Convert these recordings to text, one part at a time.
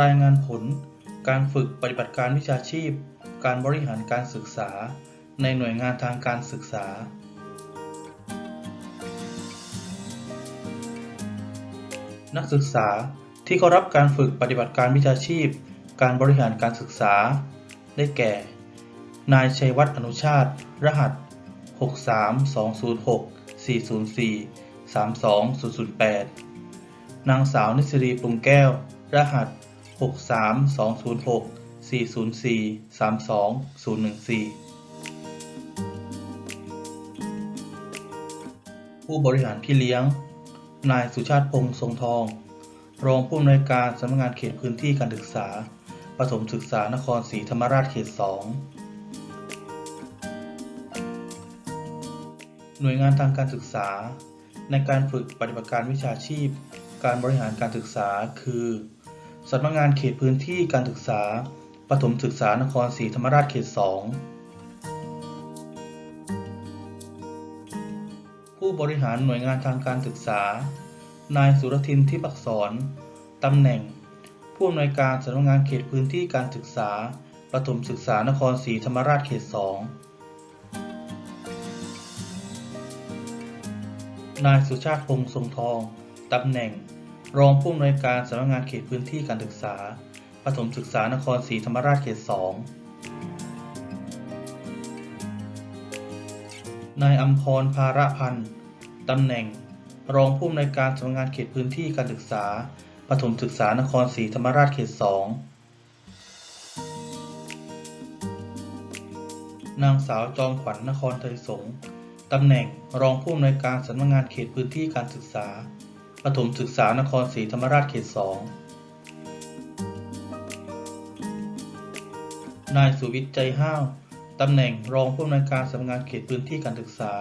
รายงานผล การฝึกปฏิบัติการวิชาชีพ การบริหารการศึกษา ในหน่วยงานทางการศึกษา นักศึกษาที่เข้ารับการฝึกปฏิบัติการวิชาชีพ การบริหารการศึกษา ได้แก่ นายชัยวัฒน์อนุชาติ รหัส 63206-404-32008 นางสาวนิสรีปรุงแก้ว รหัส 63206-404-32014 ผู้บริหารพี่เลี้ยง นายสุชาติพงษ์ทรงทอง รองผู้อำนวยการสำนักงานเขตพื้นที่การศึกษา ประถมศึกษานครศรีธรรมราชเขต 2 หน่วยงานทางการศึกษา ในการฝึกปฏิบัติการวิชาชีพ การบริหารการศึกษาคือ สำนักงานเขตพื้นที่การศึกษาประถมศึกษานครศรีธรรมราชเขต 2 ผู้บริหารหน่วยงานทางการศึกษา นายสุรทินทิพักษรตำแหน่ง ผู้อำนวยการสำนักงานเขตพื้นที่การศึกษาประถมศึกษานครศรีธรรมราชเขต 2 นายสุชาติพงษ์ทรงทอง ตำแหน่ง รองผู้อำนวยการสำนักงานเขตพื้นที่การศึกษาประถมศึกษานครศรีธรรมราชเขต 2 นายอัมพรภาระพันธ์ตำแหน่ง รองผู้อำนวยการสำนักงานเขตพื้นที่การศึกษาประถมศึกษานครศรีธรรมราชเขต 2 นางสาวจอมขวัญนครไทยสงตำแหน่งรองผู้อำนวยการสำนักงานเขตพื้นที่การศึกษา ประถมศึกษานครศรีธรรมราชเขต2นายสุวิทย์ใจห้าว ตำแหน่งรองผู้อำนวยการสำนักงานเขตพื้นที่การศึกษา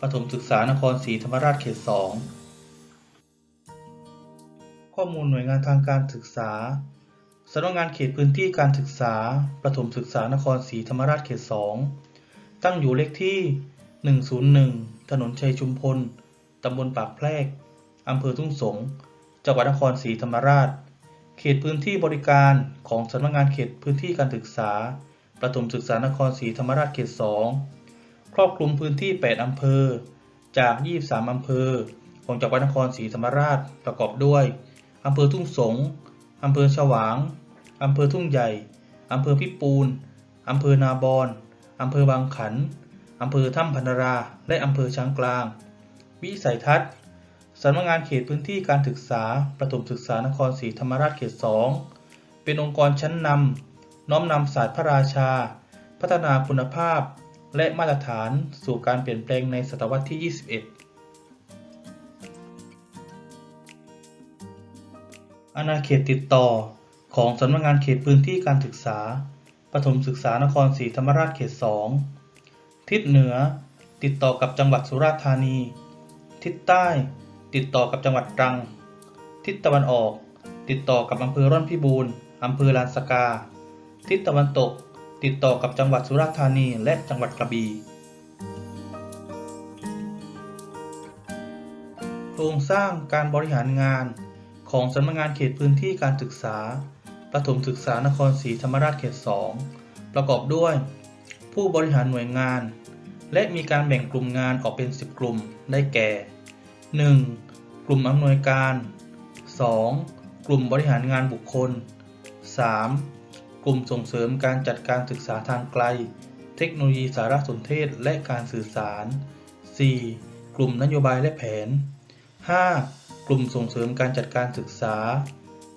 ประถมศึกษานครศรีธรรมราชเขต2ข้อมูลหน่วยงานทางการศึกษาสำนักงานเขตพื้นที่การศึกษา ประถมศึกษานครศรีธรรมราชเขต2ตั้งอยู่เลขที่ 101 ถนนชัยชุมพล ตำบลปากแพรก อำเภอทุ่งสง จังหวัดนครศรีธรรมราช เขตพื้นที่บริการของสำนักงานเขตพื้นที่การศึกษา ประถมศึกษานครศรีธรรมราชเขต 2 ครอบคลุมพื้นที่ 8 อำเภอ จาก 23 อำเภอ ของจังหวัดนครศรีธรรมราชประกอบด้วย อำเภอทุ่งสง อำเภอฉวาง อำเภอทุ่งใหญ่ อำเภอพิปูน อำเภอนาบอนอำเภอบางขัน อำเภอถ้ำพันรา และอำเภอช้างกลาง วิสัยทัศน์ สำนักงานเขตพื้นที่การศึกษา ประถมศึกษานครศรีธรรมราชเขต 2 เป็นองค์กรชั้นนำน้อมนำศาสตร์พระราชา พัฒนาคุณภาพ และมาตรฐานสู่การเปลี่ยนแปลงในศตวรรษที่ 21 อาณาเขตติดต่อของสำนักงานเขตพื้นที่การศึกษา ประถมศึกษานครศรีธรรมราชเขต 2 ทิศเหนือติดต่อกับจังหวัดสุราษฎร์ธานี ทิศใต้ ติดต่อกับจังหวัดตรัง ทิศตะวันออก ติดต่อกับอำเภอร่อนพิบูรณ์อำเภอลานสกา ทิศตะวันตก ติดต่อกับจังหวัดสุราษฎร์ธานีและจังหวัดกระบี่โครงสร้างการบริหารงานของสำนักงานเขตพื้นที่การศึกษา ประถมศึกษานครศรีธรรมราชเขต 2 ประกอบด้วย ผู้บริหารหน่วยงาน และมีการแบ่งกลุ่มงานออกเป็น 10 กลุ่ม ได้แก่ 1. กลุ่มอำนวยการ 2. กลุ่มบริหารงานบุคคล 3. กลุ่มส่งเสริมการจัดการศึกษาทางไกล เทคโนโลยีสารสนเทศและการสื่อสาร 4. กลุ่มนโยบายและแผน 5. กลุ่มส่งเสริมการจัดการศึกษา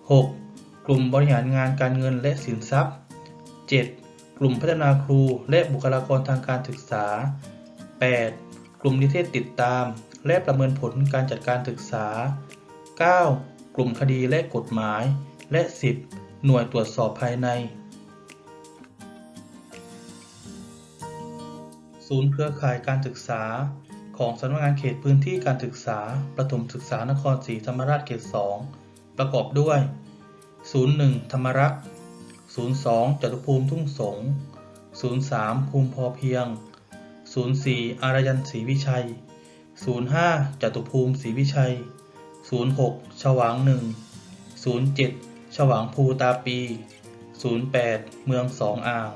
6. กลุ่มบริหารงานการเงินและสินทรัพย์ 7. กลุ่มพัฒนาครูและบุคลากรทางการศึกษา 8. กลุ่มนิเทศติดตาม และประเมินผลการจัดการศึกษา 9. กลุ่มคดีและกฎหมาย และ 10. หน่วยตรวจสอบภายใน ศูนย์เครือข่ายการศึกษา ของสำนักงานเขตพื้นที่การศึกษา ประถมศึกษานครศรีธรรมราชเขต 2 ประกอบด้วย 01 ธรรมรักษ์ 02 จตุภูมิทุ่งสง 03 ภูมิพอเพียง 04 อารยันศรีวิชัย 05จตุภูมิศรีวิชัย 06 ฉวาง1 07ฉฉวางภูตาปี 08 เมืองสองอ่าง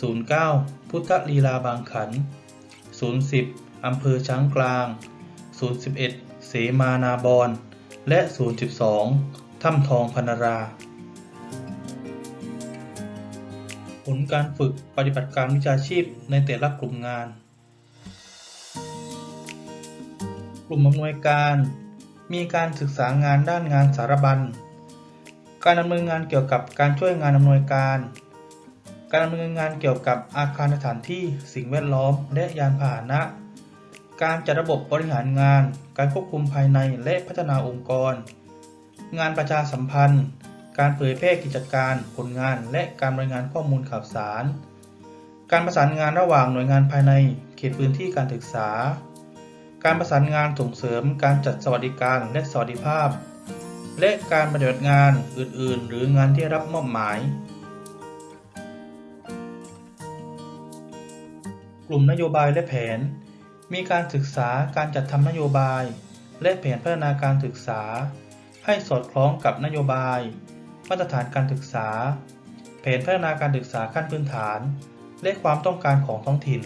09 พุทธลีลาบางขัน 010 อำเภอช้างกลาง 011 เสมานาบอนและ 012 ถ้ำทองพนรา ผลการฝึกปฏิบัติการวิชาชีพในแต่ละกลุ่มงาน กลุ่มอำนวยการ มีการศึกษางานด้านงานสารบัญ การดำเนินงานเกี่ยวกับการช่วยงานอำนวยการ การดำเนินงานเกี่ยวกับอาคารสถานที่สิ่งแวดล้อม และยานพาหนะ การจัดระบบบริหารงาน การควบคุมภายในและพัฒนาองค์กร งานประชาสัมพันธ์ การเผยแพร่กิจการ ผลงาน และการรายงานข้อมูลข่าวสาร การประสานงานระหว่างหน่วยงานภายใน เขตพื้นที่การศึกษา การประสานงานส่งเสริมการจัดสวัสดิการและสวัสดิภาพ และการปฏิบัติงานอื่น ๆ หรืองานที่รับมอบหมาย กลุ่มนโยบายและแผน มีการศึกษาการจัดทำนโยบาย และแผนพัฒนาการศึกษา ให้สอดคล้องกับนโยบาย มาตรฐานการศึกษา แผนพัฒนาการศึกษาขั้นพื้นฐาน และความต้องการของท้องถิ่น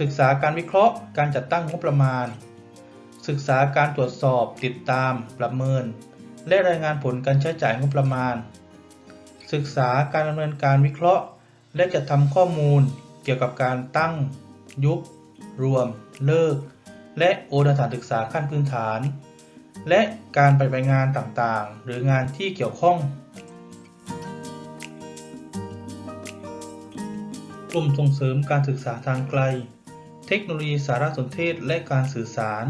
ศึกษาการวิเคราะห์ การจัดตั้งงบประมาณ ศึกษาการตรวจสอบ ติดตาม ประเมิน และรายงานผลการใช้จ่ายงบประมาณ ศึกษาการดำเนินการวิเคราะห์ และจัดทำข้อมูล เกี่ยวกับการตั้ง ยุบ รวม เลิก และโอนสถานศึกษาขั้นพื้นฐาน และการปฏิบัติงานต่างๆ หรืองานที่เกี่ยวข้องกลุ่มส่งเสริมการศึกษาทางไกล เทคโนโลยีสารสนเทศและการสื่อสาร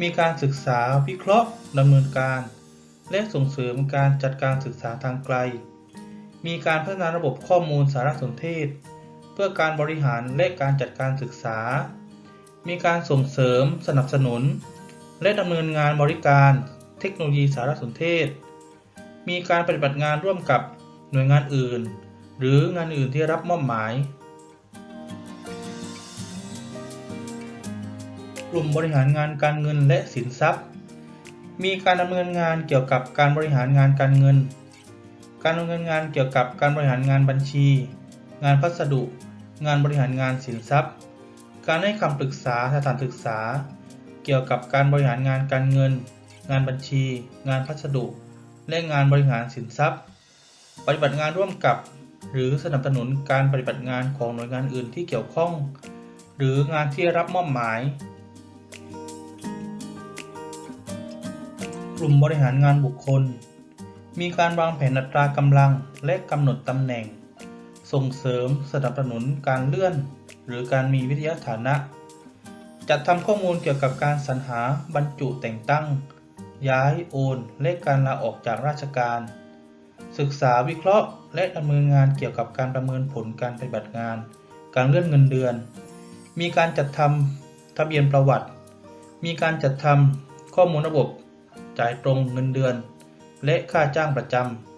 มีการศึกษาวิเคราะห์ดำเนินการ และส่งเสริมการจัดการศึกษาทางไกล มีการพัฒนาระบบข้อมูลสารสนเทศ เพื่อการบริหารและการจัดการศึกษา มีการส่งเสริมสนับสนุน และดำเนินงานบริการเทคโนโลยีสารสนเทศ มีการปฏิบัติงานร่วมกับหน่วยงานอื่น หรืองานอื่นที่รับมอบหมาย กลุ่มบริหารงานการเงินและสินทรัพย์ มีการดำเนินงานเกี่ยวกับการบริหารงานการเงิน การดำเนินงานเกี่ยวกับการบริหารงานบัญชี งานพัสดุ งานบริหารงานสินทรัพย์ การให้คำปรึกษาสถานศึกษา เกี่ยวกับการบริหารงานการเงิน งานบัญชี งานพัสดุ และงานบริหารสินทรัพย์ ปฏิบัติงานร่วมกับ หรือสนับสนุนการปฏิบัติงานของหน่วยงานอื่นที่เกี่ยวข้อง หรืองานที่รับมอบหมาย ลุ่มบริหารงานบุคคล มีการวางแผนอัตรากำลังและกำหนดตำแหน่ง ส่งเสริมสนับสนุนการเลื่อน หรือการมีวิทยาฐานะ จัดทำข้อมูลเกี่ยวกับการสรรหาบรรจุแต่งตั้ง ย้ายโอน และการลาออกจากราชการ ศึกษาวิเคราะห์ และดำเนินงานเกี่ยวกับการประเมินผลการปฏิบัติงาน การเลื่อนเงินเดือน มีการจัดทำทะเบียนประวัติ มีการจัดทำข้อมูลระบบ จ่ายตรงเงินเดือน และค่าจ้างประจ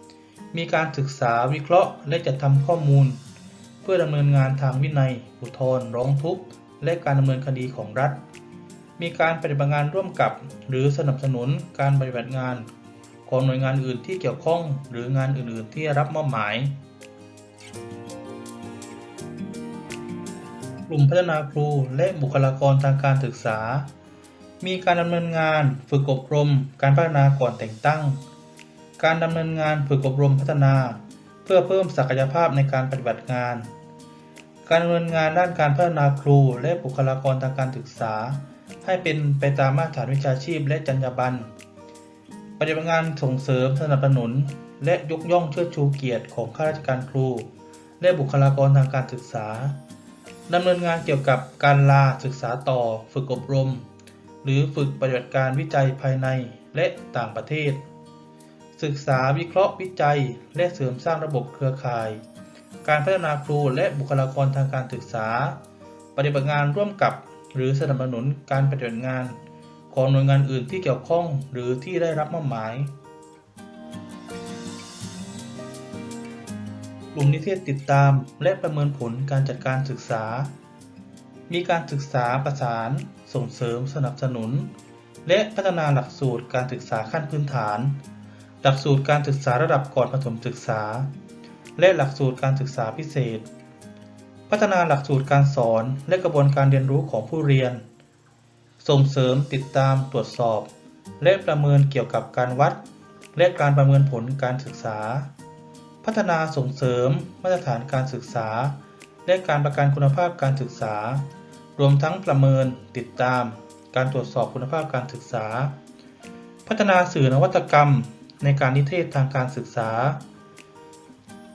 ำ มีการศึกษาวิเคราะห์และจัดทำข้อมูล เพื่อดำเนินงานทางวินัย อุทธรณ์ร้องทุกข์ และการดำเนินคดีของรัฐ มีการปฏิบัติงานร่วมกับ หรือสนับสนุนการปฏิบัติงานของหน่วยงานอื่นที่เกี่ยวข้อง หรืองานอื่น ๆ ที่รับมอบหมาย กลุ่มพัฒนาครูและบุคลากรทางการศึกษา มีการดำเนินงานฝึกอบรม การพัฒนาก่อนแต่งตั้ง การดำเนินงานฝึกอบรมพัฒนา เพื่อเพิ่มศักยภาพในการปฏิบัติงาน การดำเนินงานด้านการพัฒนาครูและบุคลากรทางการศึกษา ให้เป็นไปตามมาตรฐานวิชาชีพและจรรยาบรรณปฏิบัติงานส่งเสริมสนับสนุน และยกย่องเชิดชูเกียรติของข้าราชการครู และบุคลากรทางการศึกษาดำเนินงานเกี่ยวกับการลาศึกษาต่อ ฝึกอบรม หรือฝึกปฏิบัติการวิจัยภายในและต่างประเทศ ศึกษาวิเคราะห์วิจัย และเสริมสร้างระบบเครือข่าย การพัฒนาครูและบุคลากรทางการศึกษา ปฏิบัติงานร่วมกับ หรือสนับสนุนการปฏิบัติงาน ของหน่วยงานอื่นที่เกี่ยวข้องหรือที่ได้รับมอบหมายกลุ่มนิเทศติดตามและประเมินผลการจัดการศึกษา มีการศึกษาประสาน ส่งเสริมสนับสนุน และพัฒนาหลักสูตรการศึกษาขั้นพื้นฐาน หลักสูตรการศึกษาระดับก่อนประถมศึกษา และหลักสูตรการศึกษาพิเศษ พัฒนาหลักสูตรการสอนและกระบวนการเรียนรู้ของผู้เรียน ส่งเสริมติดตามตรวจสอบ และประเมินเกี่ยวกับการวัด และการประเมินผลการศึกษา พัฒนาส่งเสริมมาตรฐานการศึกษา และการประกันคุณภาพการศึกษา รวมทั้งประเมินติดตาม การตรวจสอบคุณภาพการศึกษา พัฒนาสื่อนวัตกรรมในการนิเทศทางการศึกษา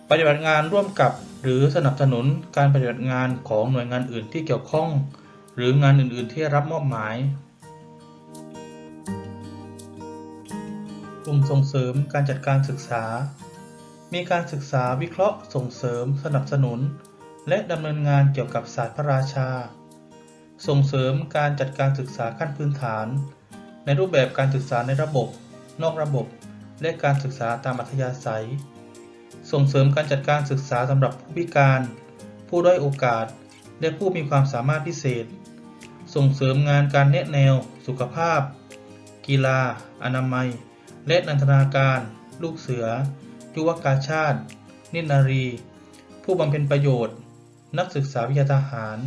ปฏิบัติงานร่วมกับหรือสนับสนุนการปฏิบัติงานของหน่วยงานอื่นที่เกี่ยวข้อง หรืองานอื่น ๆ ที่รับมอบหมายกลุ่มส่งเสริมการจัดการศึกษา มีการศึกษาวิเคราะห์ส่งเสริม สนับสนุน และดำเนินงานเกี่ยวกับศาสตร์พระราชา ส่งเสริมการจัดการศึกษาขั้นพื้นฐาน ในรูปแบบการศึกษาในระบบ นอกระบบ และการศึกษาตามอัธยาศัย ส่งเสริมการจัดการศึกษาสำหรับผู้พิการ ผู้ด้อยโอกาส และผู้มีความสามารถพิเศษ ส่งเสริมงานการแนะแนว สุขภาพ กีฬา อนามัย และนันทนาการ ลูกเสือยุวกาชาติ นินารี ผู้บำเพ็ญประโยชน์ นักศึกษาวิทยาทหาร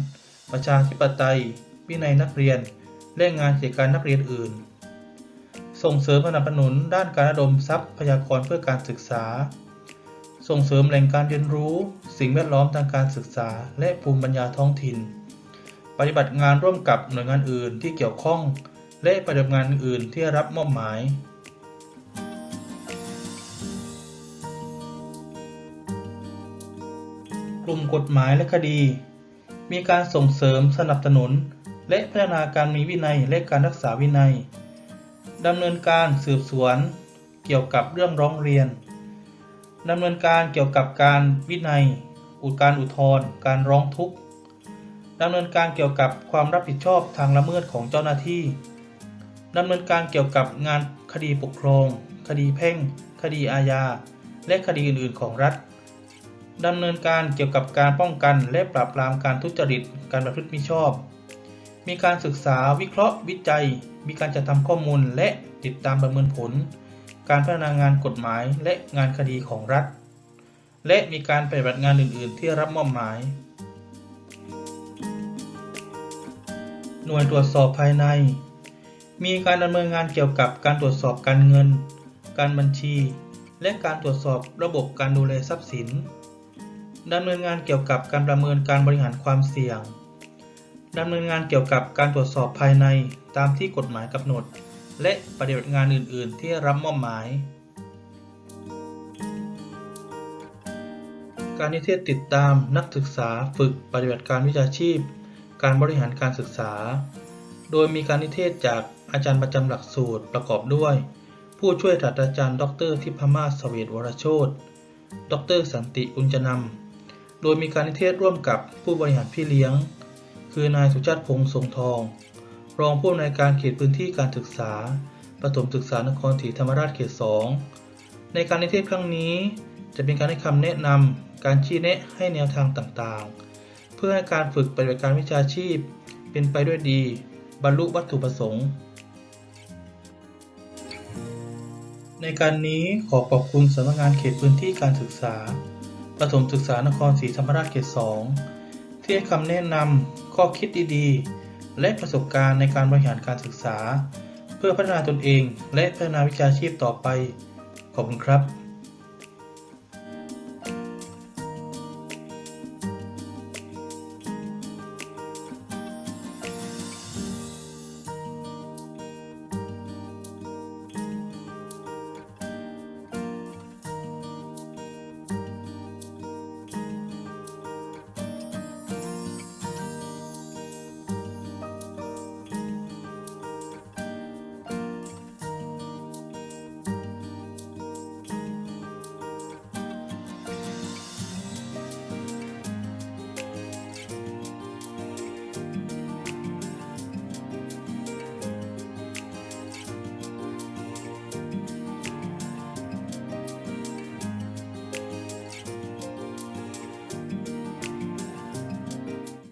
ประชาธิปไตย วินัยนักเรียน และงานกิจการนักเรียนอื่น ส่งเสริมสนับสนุนด้านการระดมทรัพยากรเพื่อการศึกษา ส่งเสริมแหล่งการเรียนรู้ สิ่งแวดล้อมทางการศึกษา และภูมิปัญญาท้องถิ่น ปฏิบัติงานร่วมกับหน่วยงานอื่นที่เกี่ยวข้อง และปฏิบัติงานอื่นที่รับมอบหมาย กลุ่มกฎหมายและคดี มีการส่งเสริมสนับสนุน และพัฒนาการมีวินัยและการรักษาวินัยดำเนินการสืบสวน เกี่ยวกับเรื่องร้องเรียนดำเนินการเกี่ยวกับการวินัย อุดการอุทธรณ์การร้องทุกข์ดำเนินการเกี่ยวกับความรับผิดชอบทางละเมิดของเจ้าหน้าที่ดำเนินการเกี่ยวกับงานคดีปกครอง คดีแพ่ง คดีอาญา และคดีอื่น ๆ ของรัฐ ดำเนินการเกี่ยวกับการป้องกันและปราบปรามการทุจริต การประพฤติมิชอบ มีการศึกษาวิเคราะห์ วิจัย มีการจัดทำข้อมูลและติดตามประเมินผล การพัฒนางานกฎหมายและงานคดีของรัฐ และมีการปฏิบัติงานอื่น ๆ ที่รับมอบหมาย หน่วยตรวจสอบภายใน มีการดำเนินงานเกี่ยวกับการตรวจสอบการเงิน การบัญชี และการตรวจสอบระบบการดูแลทรัพย์สิน ดำเนินงานเกี่ยวกับการประเมินการบริหารความเสี่ยง ดำเนินงานเกี่ยวกับการตรวจสอบภายในตามที่กฎหมายกำหนด และปฏิบัติงานอื่น ๆ ที่รับมอบหมาย การนิเทศติดตามนักศึกษาฝึกปฏิบัติการวิชาชีพ การบริหารการศึกษา โดยมีการนิเทศจากอาจารย์ประจำหลักสูตรประกอบด้วย ผู้ช่วยศาสตราจารย์ ดรทิพมาศเสวตวรโชตดรสันติอุญจนำ โดยมีการนิเทศร่วมกับผู้บริหารพี่เลี้ยง คือนายสุชาติพงษ์ทรงทอง รองผู้อำนวยการเขตพื้นที่การศึกษาประถมศึกษานครศรีธรรมราชเขต 2 ในการนิเทศครั้งนี้ จะเป็นการให้คำแนะนำการชี้แนะให้แนวทางต่างๆ เพื่อให้การฝึกปฏิบัติการวิชาชีพ เป็นไปด้วยดี บรรลุวัตถุประสงค์ ในการนี้ขอขอบคุณสำนักงานเขตพื้นที่การศึกษา ประถมศึกษานครศรีธรรมราชเขต2ที่ให้คำแนะนำข้อคิดดีๆ และประสบการณ์ในการบริหารการศึกษา เพื่อพัฒนาตนเองและพัฒนาวิชาชีพต่อไป ขอบคุณครับ